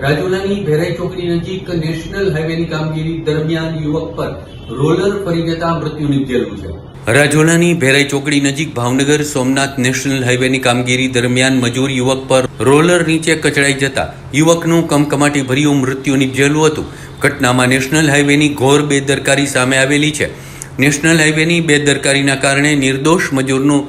રાજુલાની ભેરાઈ ચોકડી નજીક નેશનલ હાઈવેની કામગીરી દરમિયાન યુવક પર રોલર ફરી જતા મૃત્યુ નિપજેલું છે રાજુલાની ભેરાઈ ચોકડી નજીક ભાવનગર સોમનાથ નેશનલ હાઈવેની કામગીરી દરમિયાન મજૂર યુવક પર રોલર નીચે કચડાઈ જતા યુવકનું કમકમાટી ભર્યું મૃત્યુ નિપજેલું હતું. ઘટનામાં નેશનલ હાઈવેની ઘોર બેદરકારી સામે આવેલી છે. નેશનલ હાઈવેની બેદરકારીના કારણે નિર્દોષ મજૂરનું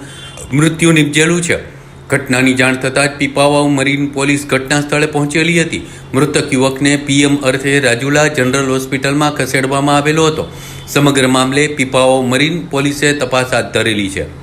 મૃત્યુ નિપજેલું છે ઘટનાની જાણ થતાં જ પીપાવાવ મરીન પોલીસ ઘટના સ્થળે પહોંચેલી હતી. મૃતક યુવકને પીએમ અર્થે રાજુલા જનરલ હોસ્પિટલમાં ખસેડવામાં આવેલો હતો. સમગ્ર મામલે પીપાવાવ મરીન પોલીસે તપાસ હાથ ધરેલી છે.